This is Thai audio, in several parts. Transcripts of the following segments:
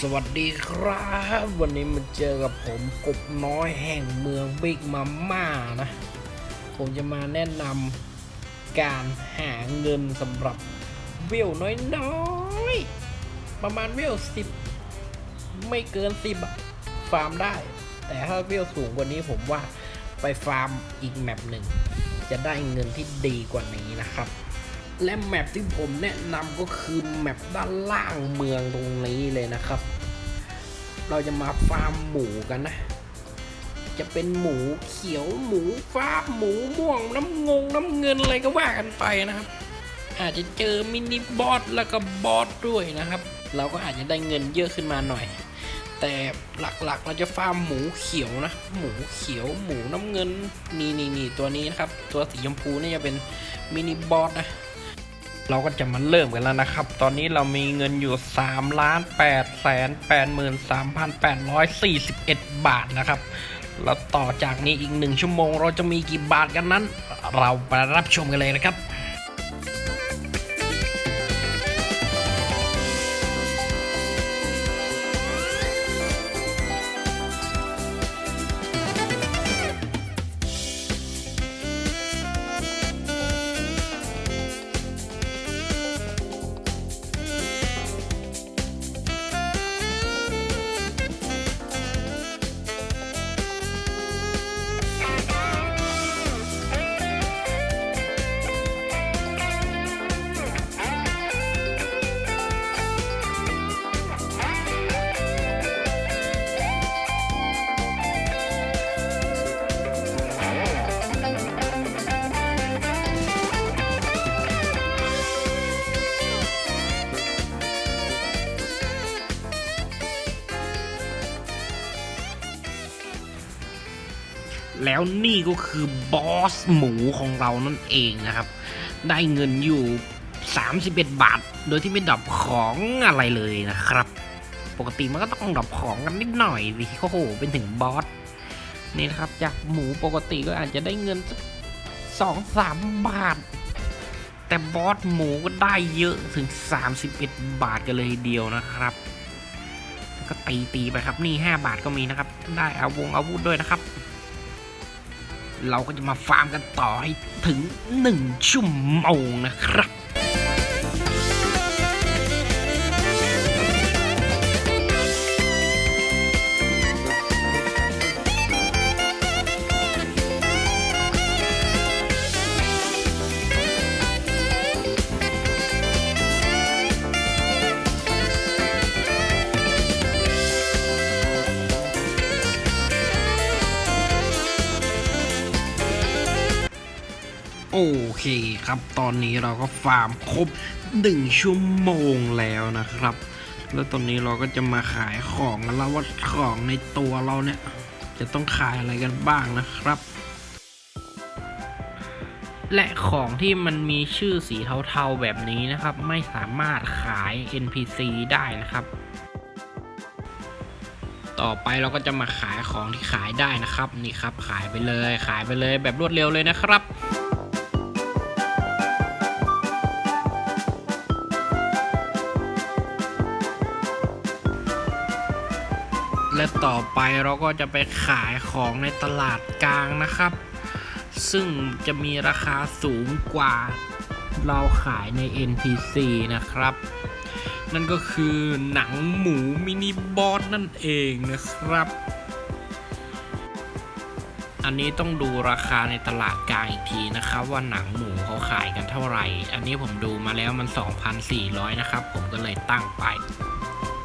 สวัสดีครับ วันนี้มาเจอกับผมกบน้อยแห่งเมืองบิ๊กมาม่านะ ผมจะมาแนะนำการหาเงินสำหรับวิวน้อยๆ ประมาณวิวสิบไม่เกินสิบฟาร์มได้ แต่ถ้าวิวสูงกว่านี้ผมว่าไปฟาร์มอีกแมปหนึ่ง จะได้เงินที่ดีกว่านี้นะครับ และแมปที่ผมแนะนำก็คือแมปด้านล่างเมืองตรงนี้เลยนะครับ เราจะมาฟาร์มหมูกันนะ จะเป็นหมูเขียวหมูฟ้าหมูม่วงน้ำงงน้ำเงินอะไรก็ว่ากันไปนะครับ อาจจะเจอมินิบอสแล้วก็บอสด้วยนะครับ เราก็อาจจะได้เงินเยอะขึ้นมาหน่อย แต่หลักๆเราจะฟาร์มหมูเขียวนะ หมูเขียวหมูน้ำเงินนี่นี่นี่ตัวนี้นะครับ ตัวสีชมพูนี่จะเป็นมินิบอสนะ เราก็จะมาเริ่มกันแล้วนะครับ ตอนนี้เรามีเงินอยู่3ล้าน8แสน8หมื่น3,841บาทนะครับ แล้วต่อจากนี้อีกหนึ่งชั่วโมง เราจะมีกี่บาทกันนั้น เราไปรับชมกันเลยนะครับ แล้วนี่ก็คือบอสหมูของเรานั่นเองนะครับ ได้เงินอยู่ 31 บาท โดยที่ไม่ดับของอะไรเลยนะครับ ปกติมันก็ต้องดับของกันนิดหน่อยสิโอ้โห เป็นถึงบอส นี่นะครับ จากหมูปกติก็อาจจะได้เงินสักสองสามบาท แต่บอสหมูก็ได้เยอะถึง 31 บาทกันเลยเดียวนะครับก็ตีตีๆไปครับนี่ 5 บาทก็มีนะครับ ได้อาวงอาวุธด้วยนะครับ เราก็จะมาฟาร์มกันต่อให้ถึง 1 ชั่วโมงนะครับ โอเคครับ ตอนนี้เราก็ฟาร์มครบ 1 ชั่วโมงแล้วนะครับ แล้วตอนนี้เราก็จะมาขายของกันแล้วว่าของในตัวเราเนี่ย จะต้องขายอะไรกันบ้างนะครับ และของที่มันมีชื่อสีเทาๆแบบนี้นะครับ ไม่สามารถขาย NPC ได้นะครับ ต่อไปเราก็จะมาขายของที่ขายได้นะครับ นี่ครับขายไปเลยขายไปเลยแบบรวดเร็วเลยนะครับ และต่อไปเราก็จะไปขายของในตลาดกลางนะครับ ซึ่งจะมีราคาสูงกว่าเราขายใน NPC นะครับ นั่นก็คือหนังหมูมินิบอสนั่นเองนะครับ อันนี้ต้องดูราคาในตลาดกลางอีกทีนะครับ ว่าหนังหมูเขาขายกันเท่าไหร่ อันนี้ผมดูมาแล้วมัน 2,400 นะครับ ผมก็เลยตั้งไป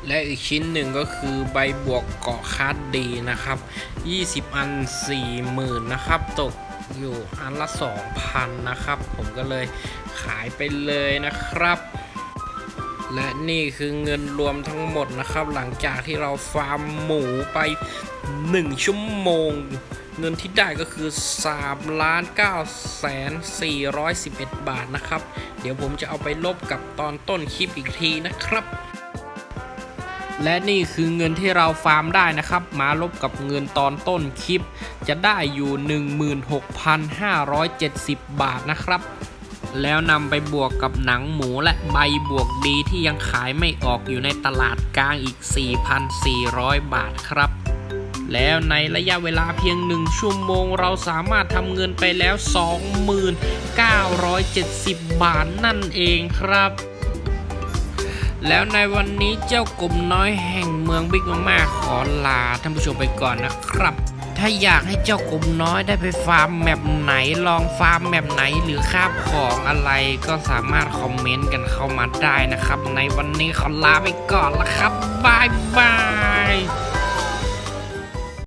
และอีกชิ้นหนึ่งก็คือใบบวกเกาะคัดดีนะครับ 20 อัน 40,000 นะครับ ตกอยู่อันละ 2,000 นะครับ ผมก็เลยขายไปเลยนะครับ และนี่คือเงินรวมทั้งหมดนะครับ หลังจากที่เราฟาร์มหมูไป 1 ชั่วโมง เงินที่ได้ก็คือ3ล้าน9แสน411 บาทนะครับ เดี๋ยวผมจะเอาไปลบกับตอนต้นคลิปอีกทีนะครับ และนี่คือเงินที่เราฟาร์มได้นะครับ มาลบกับเงินตอนต้นคลิป จะได้อยู่ 16,570 บาทนะครับแล้วนำไปบวกกับหนังหมูและใบบวกดีที่ยังขายไม่ออกอยู่ในตลาดกลางอีก 4,400 บาทครับ แล้วในระยะเวลาเพียงหนึ่งชั่วโมง เราสามารถทำเงินไปแล้ว 2970 บาทนั่นเองครับ แล้วในวันนี้เจ้ากบน้อยแห่งเมืองบิ๊กมาขอลาท่านผู้ชมไปก่อนนะครับ ถ้าอยากให้เจ้ากบน้อยได้ไปฟาร์มแมปไหนลองฟาร์มแมปไหนหรือคาบของอะไรก็สามารถคอมเมนต์กันเข้ามาได้นะครับ ในวันนี้ขอลาไปก่อนละครับบายบาย